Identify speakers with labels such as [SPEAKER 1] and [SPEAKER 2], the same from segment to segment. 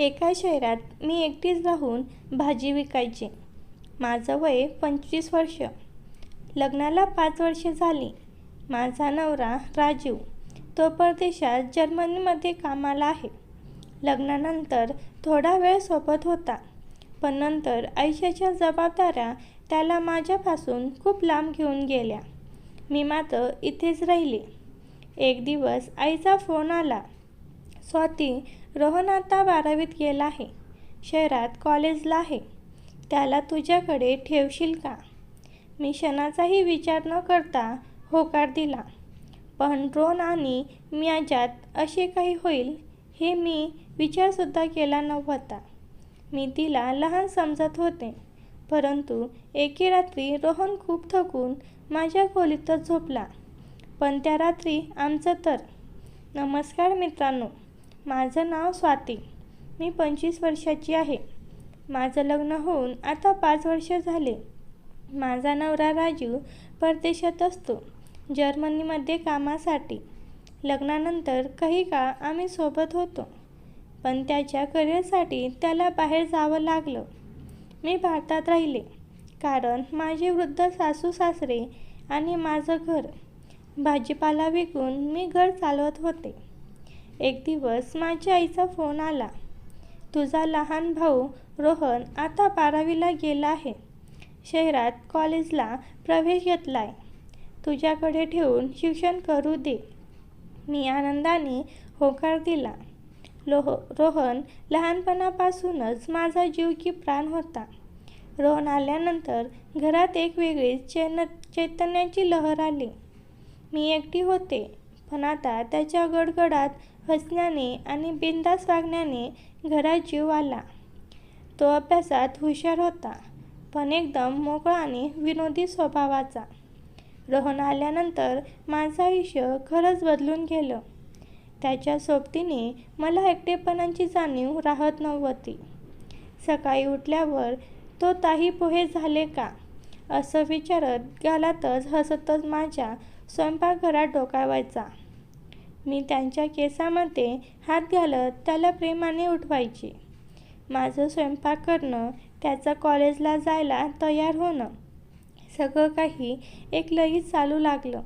[SPEAKER 1] एका शहरात मी एकटीच राहून भाजी विकायचे. माझं वय पंचवीस वर्ष लग्नाला पाच वर्षे झाली. माझा नवरा राजीव. तो परदेशात जर्मनीमध्ये कामाला आहे. लग्नानंतर थोडा वेळ सोबत होता, पण नंतर आयुष्याच्या जबाबदाऱ्या त्याला माझ्यापासून खूप लांब घेऊन गेल्या. मी मात्र इथेच राहिले. एक दिवस आईचा फोन आला. स्वाती, रोहन आता बारावीत गेला आहे. शहरात कॉलेजला आहे. त्याला तुझ्याकडे ठेवशील का? मी क्षणाचाही विचार न करता होकार दिला. पण रोहन आणि माझ्यात असे काही होईल हे मी विचारसुद्धा केला नव्हता. मी तिला लहान समजत होते. परंतु एके रात्री रोहन खूप थकून माझ्या खोलीतच झोपला. पण त्या रात्री आमचं तर. नमस्कार मित्रांनो, माझं नाव स्वाती. मी पंचवीस वर्षाची आहे. माझं लग्न होऊन आता पाच वर्ष झाले. माझा नवरा राजू परदेशात असतो, जर्मनीमध्ये कामासाठी. लग्नानंतर काही काळ आम्ही सोबत होतो. पण त्याच्या करिअरसाठी त्याला बाहेर जावं लागलं. मी भारतात राहिले. कारण माझे वृद्ध सासू-सासरे आणि माझं घर. भाजीपाला विकून मी घर चालवत होते. एक दिवस माझ्या आईचा फोन आला. तुझा लहान भाऊ रोहन आता बारावीला गेला आहे. शहरात कॉलेजला प्रवेश घेतला आहे तुझ्याकडे ठेवून शिक्षण करू दे. मी आनंदाने होकार दिला. रोहन लहानपणापासूनच माझा जीव की प्राण होता. रोहन आल्यानंतर घरात एक वेगळीच चैतन्याची लहर आली. मी एकटी होते, पण आता त्याच्या गडगडात हसण्याने आणि बिंदास वागण्याने घरात जीव आला. तो अभ्यासात हुशार होता, पण एकदम मोकळा आणि विनोदी स्वभावाचा. रोहन आल्यानंतर माझं आयुष्य खरंच बदलून गेलं. त्याच्या सोबतीने मला एकटेपणाची जाणीव राहत नव्हती. सकाळी उठल्यावर तो ताई पोहे झाले का? असं विचारत गालातच हसतच माझ्या स्वयंपाकघरात डोकावायचा. मी त्यांच्या केसामध्ये हात घालत त्याला प्रेमाने उठवायचे. माझं स्वयंपाक करणं, त्याचं कॉलेजला जायला तयार होणं, सगळं काही एक लयीत चालू लागलं.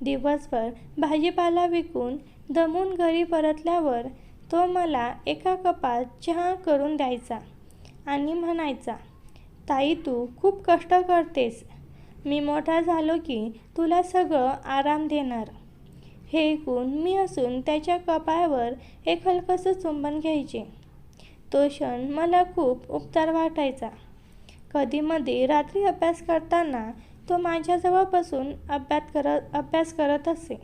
[SPEAKER 1] दिवसभर भाजीपाला विकून दमून घरी परतल्यावर तो मला एका कपात चहा करून द्यायचा आणि म्हणायचा, ताई तू खूप कष्ट करतेस. मी मोठा झालो की तुला सगळं आराम देणार. हे ऐकून मी हसून त्याच्या कपाळावर एक हलकंसं चुंबन घ्यायचे. तो क्षण मला खूप उपचार वाटायचा. कधीमध्ये रात्री अभ्यास करताना तो माझ्याजवळ बसून अभ्यास करत असे.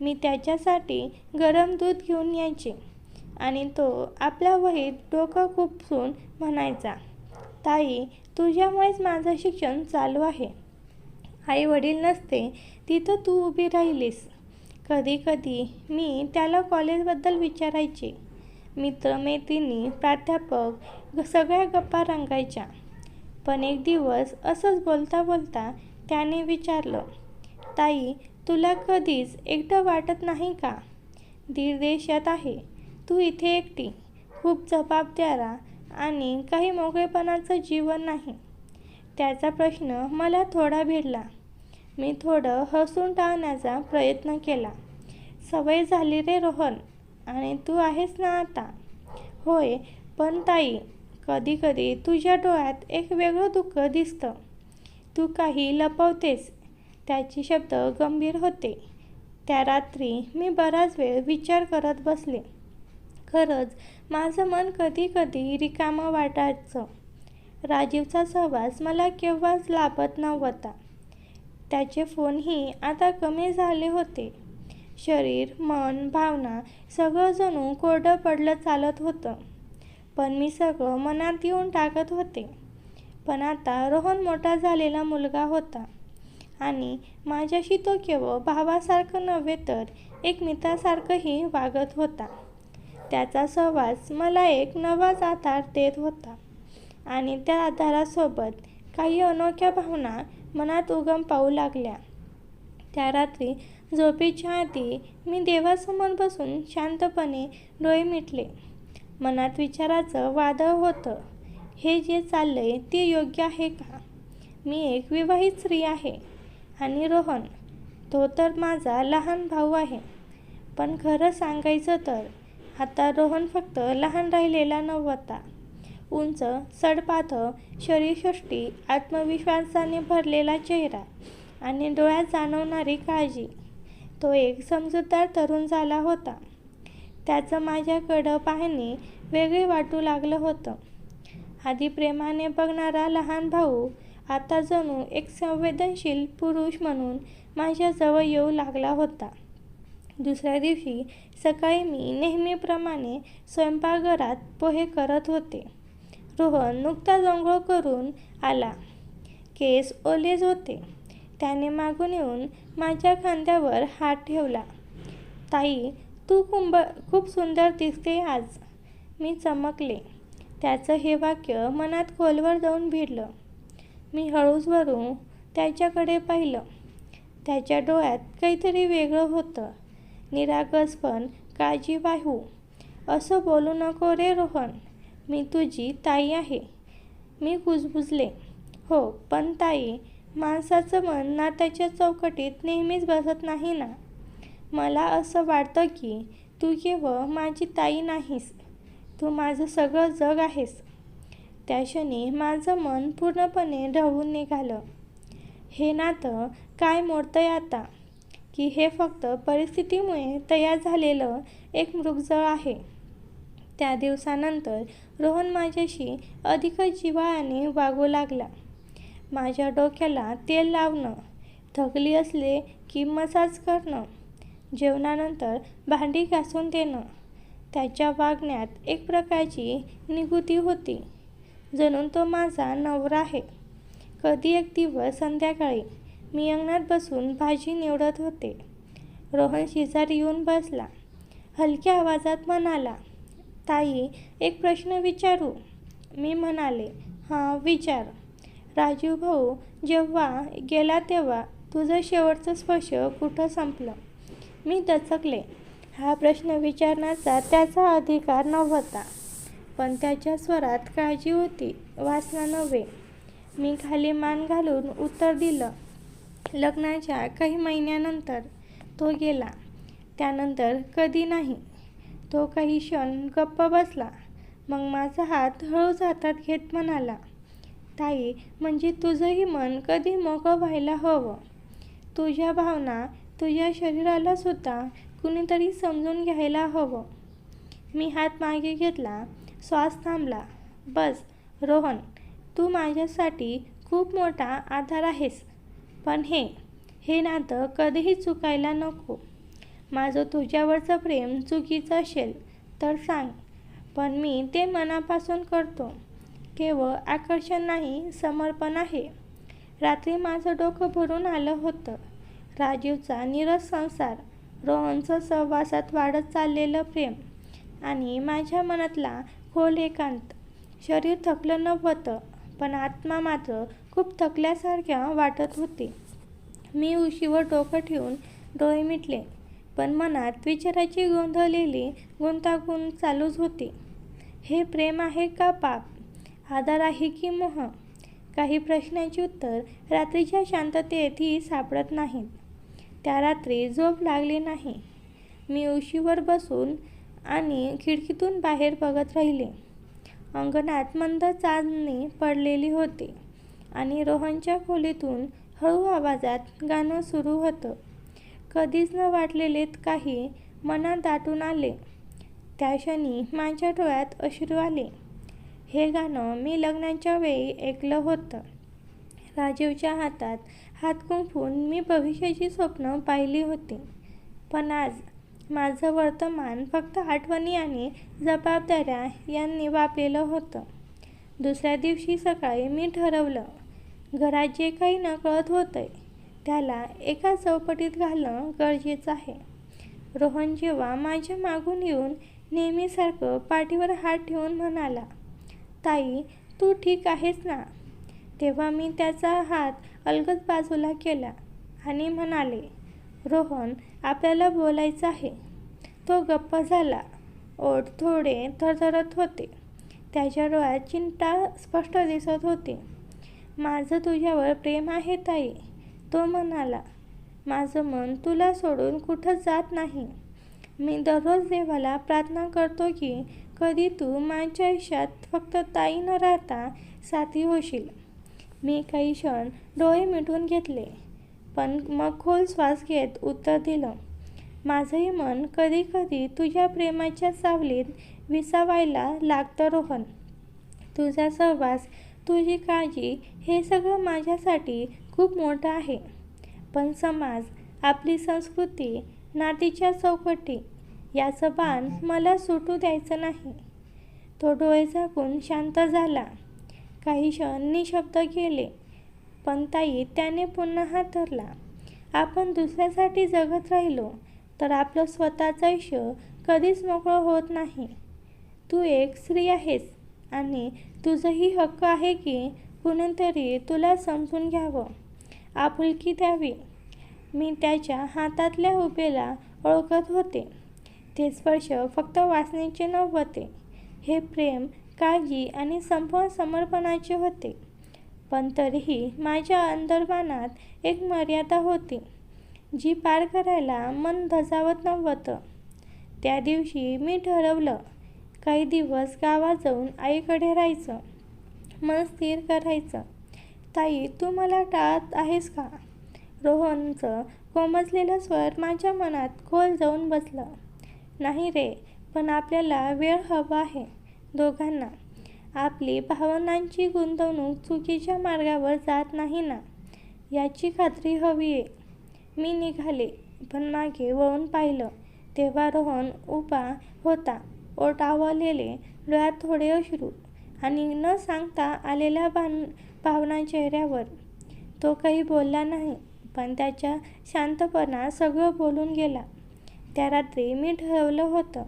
[SPEAKER 1] मी त्याच्यासाठी गरम दूध घेऊन यायचे आणि तो आपल्या वहीत डोकं खुपसून म्हणायचा, ताई तुझ्यामुळेच माझं शिक्षण चालू आहे. आई-वडील नसते तिथं तू उभी राहिलीस. कधी कधी मी त्याला कॉलेजबद्दल विचारायचे. मित्रमैत्रिणी प्राध्यापक सगळ्या गप्पा रंगायच्या. पण एक दिवस असंच बोलता बोलता त्याने विचारलं, ताई तुला कधीच एकटं वाटत नाही का? दीड देशात आहे, तू इथे एकटी. खूप जबाबदारा आणि काही मोकळेपणाचं जीवन नाही. त्याचा प्रश्न मला थोडा भिडला. मी थोडं हसून टाळण्याचा प्रयत्न केला. सवय झाली रे रोहन. आणि तू आहेस ना आता? होय, पण ताई कधी कधी तुझ्या डोळ्यात एक वेगळं दुःख दिसतं. तू काही लपवतेस. त्याचे शब्द गंभीर होते. त्या रात्री मी बराच वेळ विचार करत बसले. खरंच माझं मन कधी कधी रिकामं वाटायचं. राजीवचा सहवास मला केव्हाच लाभत नव्हता. त्याचे फोनही आता कमी झाले होते. शरीर, मन, भावना सगळं जणू कोरडं पडलं चालत होतं. पण मी सगळं मनात येऊन टाकत होते. पण आता रोहन मोठा झालेला मुलगा होता आणि माझ्याशी तो केवळ भावासारखं नव्हे तर एक मित्रासारखंही वागत होता. त्याचा सहवास मला एक नवाच आधार देत होता आणि त्या आधारासोबत काही अनोख्या भावना मनात उगम पाहू लागल्या. त्या रात्री झोपेच्या आधी मी देवासमोर बसून शांतपणे डोळे मिटले. मनात विचाराचं वादळ होतं हे जे चाललंय ते योग्य आहे का मी एक विवाहित स्त्री आहे आणि रोहन तो तर माझा लहान भाऊ आहे पण खरं सांगायचं तर आता रोहन फक्त लहान राहिलेला नव्हता उंच सडपातळ शरीरसृष्टी आत्मविश्वासाने भरलेला चेहरा आणि डोळ्यात जाणवणारी काळजी. तो एक समजूतदार तरुण झाला होता. त्याचं माझ्याकडं पाहणे वेगळे वाटू लागलं होतं. आधी प्रेमाने बघणारा लहान भाऊ आता जणू एक संवेदनशील पुरुष म्हणून माझ्याजवळ येऊ लागला होता. दुसऱ्या दिवशी सकाळी मी नेहमीप्रमाणे स्वयंपाकघरात पोहे करत होते. रोहन नुकताच आंघोळ करून आला. केस ओलेच होते. त्याने मागून येऊन माझ्या खांद्यावर हात ठेवला. ताई तू कुंभ खूप सुंदर दिसते आज. मी चमकले. त्याचं हे वाक्य मनात खोलवर जाऊन भिडलं. मी हळूच वरून त्याच्याकडे पाहिलं. त्याच्या डोळ्यात काहीतरी वेगळं होतं. निरागस पण काळजीवाहू असं बोलू नको रे रोहन. मी तुझी ताई आहे. मी कुजबुजले हो पण ताई माणसाचं मन नात्याच्या चौकटीत नेहमीच बसत नाही ना? मला असं वाटतं की तू केवळ माझी ताई नाहीस. तू माझं सगळं जग आहेस. त्या क्षणी माझं मन पूर्णपणे ढवळून निघालं. हे नातं काय मोडतंय आता? की हे फक्त परिस्थितीमुळे तयार झालेलं एक मृगजळ आहे. त्या दिवसानंतर रोहन माझ्याशी अधिकच जिव्हाळ्याने वागू लागला. माझ्या डोक्याला तेल लावणं थकली असले की मसाज करणं जेवणानंतर भांडी घासून देणं त्याच्या वागण्यात एक प्रकारची निगुती होती जणून तो माझा नवरा आहे. कधी एक दिवस संध्याकाळी मी अंगणात बसून भाजी निवडत होते. रोहन शेजारी येऊन बसला. हलक्या आवाजात म्हणाला ताई एक प्रश्न विचारू? मी म्हणाले हां विचार. राजीव भाऊ जेव्हा गेला तेव्हा तुझं शेवटचं स्पर्श कुठं संपलं? मी दचकले. हा प्रश्न विचारण्याचा त्याचा अधिकार नव्हता पण त्याच्या स्वरात काळजी होती वासना नव्हे. मी खाली मान घालून उत्तर दिलं लग्नाच्या काही महिन्यानंतर तो गेला. त्यानंतर कधी नाही. तो काही क्षण गप्प बसला. मग माझा हात हळूच हातात घेत म्हणाला ताई म्हणजे तुझंही मन कधी मोकळं व्हायला हवं? तुझ्या भावना तुझ्या शरीराला सुद्धा कुणीतरी समजून घ्यायला हवं. मी हात मागे घेतला श्वास थांबला. बस रोहन तू माझ्यासाठी खूप मोठा आधार आहेस. पण हे हे नातं कधीही चुकायला नको. माझं तुझ्यावरचं प्रेम चुकीचं असेल तर सांग. पण मी ते मनापासून करतो. केवळ आकर्षण नाही समर्पण आहे. रात्री माझं डोकं भरून आलं होतं. राजीवचा निरस संसार रोहनचं सहवासात वाढत चाललेलं प्रेम आणि माझ्या मनातला खोल एकांत. शरीर थकलं नव्हतं पण आत्मा मात्र खूप थकल्यासारख्या वाटत होती. मी उशीवर डोकं ठेवून डोळे मिटले. पण मनात विचाराची गोंधळलेली गुंतागुंत चालूच होती. हे प्रेम आहे का पाप? आधार आहे की मोह? काही प्रश्नांची उत्तर रात्रीच्या शांततेतही सापडत नाहीत. त्या रात्री झोप लागली नाही. मी उशीवर बसून आणि खिडकीतून बाहेर बघत राहिले. अंगणात मंद चांदणी पडलेली होती आणि रोहनच्या खोलीतून हळू आवाजात गाणं सुरू होतं. कधीच न वाटलेले काही मनात दाटून आले. त्या क्षणी माझ्या डोळ्यात अश्रू आले. हे गाणं मी लग्नाच्या वेळी ऐकलं होतं. राजीवच्या हातात हात कुंफून मी भविष्याची स्वप्न पाहिली होती. पण आज माझं वर्तमान फक्त आठवणी आणि जबाबदाऱ्या यांनी वापलेलं होतं. दुसऱ्या दिवशी सकाळी मी ठरवलं घरात जे काही नकळत होतं त्याला एका चौपटीत घालणं गरजेचं आहे. रोहन जेव्हा माझ्या मागून येऊन नेहमीसारखं पाठीवर हात ठेवून म्हणाला ताई तू ठीक आहेस ना? तेव्हा मी त्याचा हात अलगद बाजूला केला आणि म्हणाले रोहन आपल्याला बोलायचं आहे. तो गप्प झाला. ओठ थोडे थरथरत होते. त्याच्या डोळ्यात चिंता स्पष्ट दिसत होती. माझं तुझ्यावर प्रेम आहे ताई. तो म्हणाला माझं मन तुला सोडून कुठं जात नाही. मी दररोज देवाला प्रार्थना करतो की कधी तू माझ्या आयुष्यात फक्त ताई न राहता साथी होशील. मी काही क्षण डोळे मिटून घेतले पण मग खोल श्वास घेत उत्तर दिलं माझंही मन कधी कधी तुझ्या प्रेमाच्या सावलीत विसावायला लागतं रोहन. तुझा सहवास तुझी काळजी हे सगळं माझ्यासाठी खूप मोठा आहे. पण समाज आपली संस्कृती नातीच्या चौकटी याचं बाण मला सुटू द्यायचं नाही. तो डोळे झाकून शांत झाला. काही क्षण निशब्द गेले पण ताई त्याने पुन्हा हात धरला. आपण दुसऱ्यासाठी जगत राहिलो तर आपलं स्वतःचं आयुष्य कधीच मोकळं होत नाही. तू एक स्त्री आहेस आणि तुझंही हक्क आहे की कुणीतरी तुला समजून घ्यावं. आपुलकी द्यावी. मी त्याच्या हातातल्या उभेला ओळखत होते. ते स्पर्श फक्त वासनेचे नव्हते. हे प्रेम काळजी आणि संपूर्ण समर्पणाचे होते. पण तरीही माझ्या अंतर्मानात एक मर्यादा होती जी पार करायला मन धजावत नव्हतं. त्या दिवशी मी ठरवलं काही दिवस गावात जाऊन आईकडे राहायचं मन स्थिर करायचं. ताई तू मला टाळत आहेस का? रोहनचं कोमजलेलं स्वर माझ्या मनात खोल जाऊन बसलं. नाही रे पण आपल्याला वेळ हवा आहे दोघांना. आपली भावनांची गुंतवणूक चुकीच्या मार्गावर जात नाही ना? याची खात्री हवी आहे. मी निघाले पण मागे वळून पाहिलं तेव्हा रोहन उभा होता. ओटावलेले डोळ्यात थोडे अश्रू आणि न सांगता आलेल्या भान भावना चेहऱ्यावर. तो काही बोलला नाही पण त्याच्या शांतपणा सगळं बोलून गेला. त्या रात्री मी ठरवलं होतं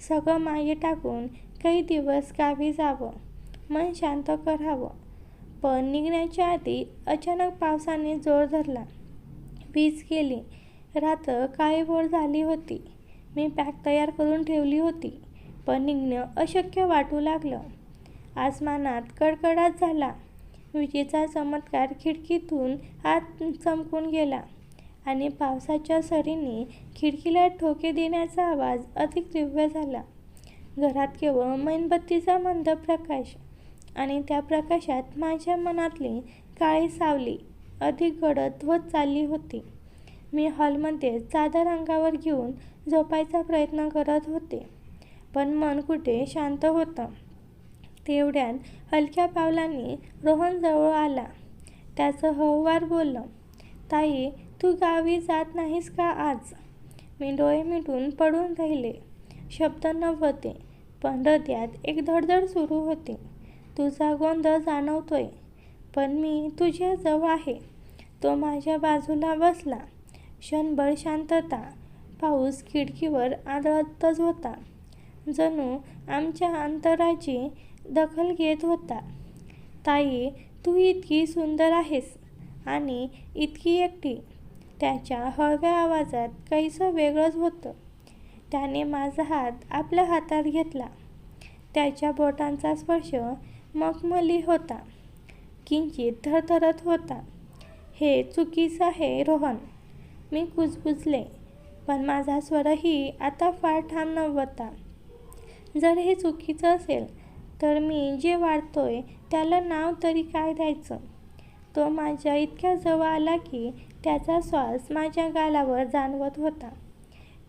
[SPEAKER 1] सगळं मागे टाकून काही दिवस गावी जावं मन शांत करावं. पण निघण्याच्या आधी अचानक पावसाने जोर धरला. वीज गेली रात्र काळीभोर झाली होती. मी पॅक तयार करून ठेवली होती पण निघणं अशक्य वाटू लागलं. आसमानात कडकडाट झाला. विजेचा चमत्कार खिडकीतून आत चमकून गेला आणि पावसाच्या सरीने खिडकीला ठोके देण्याचा आवाज अधिक तीव्र झाला. घरात केवळ मेणबत्तीचा मंद प्रकाश आणि त्या प्रकाशात माझ्या मनातली काळी सावली अधिक गडद होत चालली होती. मी हॉलमध्ये चादर अंगावर घेऊन झोपायचा प्रयत्न करत होते पण मन कुठे शांत होतं? तेवढ्यात हलक्या पावलांनी रोहन जवळ आला. त्याचं हळूवार बोललं ताई तू गावी जात नाहीस का आज? मी डोळे मिटून पडून राहिले. शब्द नव्हते पण हृदयात एक धडधड सुरू होती. तुझा गोंधळ जाणवतोय पण मी तुझ्या जवळ आहे. तो माझ्या बाजूला बसला. क्षणभर शांतता पाऊस खिडकीवर आदळतच होता. जणू आमच्या अंतराची दखल घेत होता. ताई तू इतकी सुंदर आहेस आणि इतकी एकटी. त्याच्या हळव्या आवाजात काहीसं वेगळंच होतं. त्याने माझा हात आपल्या हातात घेतला. त्याच्या बोटांचा स्पर्श मखमली होता. किंचित थरथरत होता. हे चुकीचं आहे रोहन. मी कुजबुजले पण माझा स्वरही आता फार ठाम नव्हता. जर हे चुकीचं असेल तर मी जे वाढतोय त्याला नाव तरी काय द्यायचं? तो माझ्या इतक्या जवळ आला की त्याचा श्वास माझ्या गालावर जाणवत होता.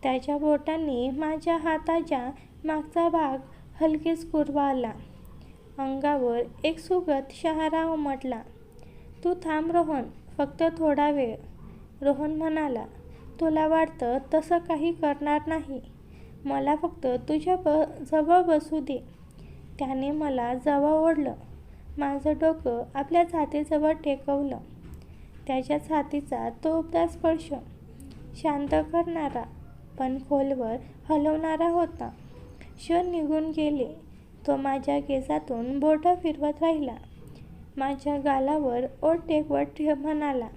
[SPEAKER 1] त्याच्या बोटांनी माझ्या हाताच्या मागचा भाग हलकेच कुरवाळला. अंगावर एक सुगत शहारा उमटला. तू थांब रोहन फक्त थोडा वेळ. रोहन म्हणाला तुला वाटतं तसं काही करणार नाही. मला फक्त तुझ्या ब जवळ बसू दे. त्याने मला जवळ ओढलं. माझं डोकं आपल्या छातीजवळ टेकवलं. त्याच्या छातीचा तो उबदा स्पर्श शांत करणारा पण खोलवर हलवणारा होता. क्षण निघून गेले. तो माझ्या केसातून बोटं फिरवत राहिला. माझ्या गालावर ओट टेकवत म्हणाला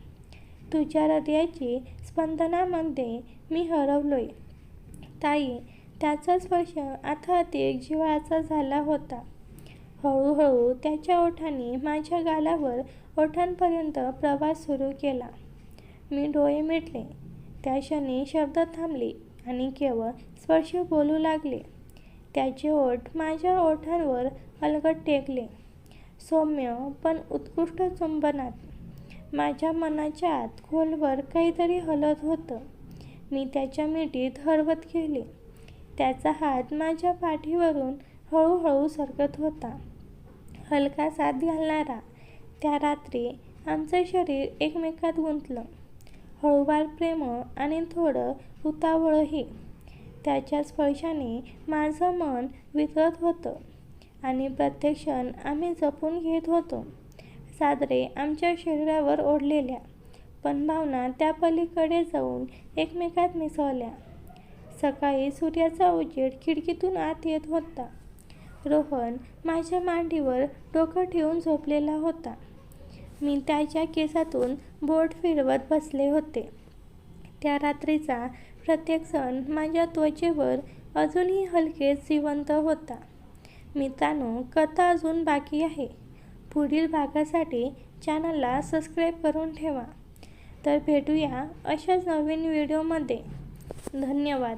[SPEAKER 1] तुझ्या हृदयाची स्पंदनामध्ये मी हरवलोय. ताई त्याचा स्पर्श आता अधिक जिव्हाळाचा झाला होता. हळूहळू त्याच्या ओठांनी माझ्या गालावर ओठांपर्यंत प्रवास सुरू केला. मी डोळे मिटले. त्या क्षणी शब्द थांबले आणि केवळ स्पर्श बोलू लागले. त्याचे ओठ माझ्या ओठांवर अलगट टेकले. सौम्य पण उत्कृष्ट चुंबनात. माझ्या मनाच्या आत खोलवर काहीतरी हलत होतं. मी त्याच्या मिठीत हरवत गेले. त्याचा हात माझ्या पाठीवरून हळूहळू सरकत होता. हलका साथ घालणारा त्या रात्री आमचं शरीर एकमेकात गुंतलं. हळूवार प्रेम आणि थोडं उतावळही त्याच्या स्पर्शाने माझं मन विकत होतं आणि प्रत्येक क्षण आम्ही जपून घेत होतो. सादरे आमच्या शरीरावर ओढलेल्या पण भावना त्या पलीकडे जाऊन एकमेकात मिसळल्या. सकाळी सूर्याचा उजेड खिडकीतून आत येत होता. रोहन माझ्या मांडीवर डोकं ठेवून झोपलेला होता. मी त्याच्या केसातून बोट फिरवत बसले होते. त्या रात्रीचा प्रत्येक सण माझ्या त्वचेवर अजूनही हलकेच जिवंत होता. मित्रांनो कथा अजून बाकी आहे. पुढील भागासाठी चॅनलला सबस्क्राईब करून ठेवा. तर भेटूया अशाच नवीन व्हिडिओमध्ये. धन्यवाद.